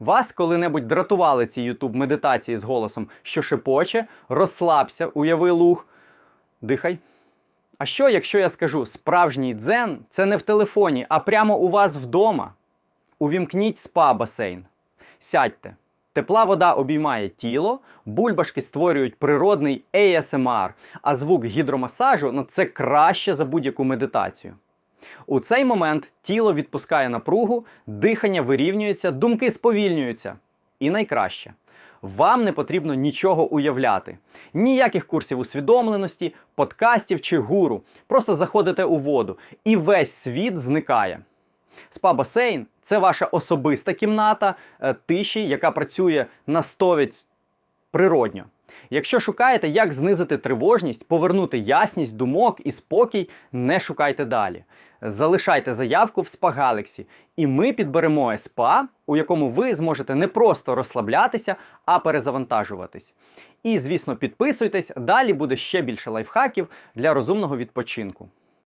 Вас коли-небудь дратували ці ютуб медитації з голосом, що шепоче, розслабся, уяви луг, дихай. А що, якщо я скажу, справжній дзен це не в телефоні, а прямо у вас вдома? Увімкніть спа-басейн. Сядьте. Тепла вода обіймає тіло, бульбашки створюють природний ASMR, а звук гідромасажу ну, це краще за будь-яку медитацію. У цей момент тіло відпускає напругу, дихання вирівнюється, думки сповільнюються. І найкраще. Вам не потрібно нічого уявляти, ніяких курсів усвідомленості, подкастів чи гуру. Просто заходите у воду, і весь світ зникає. Спа-басейн це ваша особиста кімната е, тиші, яка працює на 100% природньо. Якщо шукаєте, як знизити тривожність, повернути ясність думок і спокій, не шукайте далі. Залишайте заявку в Spa Galaxy, і ми підберемо СПА, у якому ви зможете не просто розслаблятися, а перезавантажуватись. І, звісно, підписуйтесь, далі буде ще більше лайфхаків для розумного відпочинку.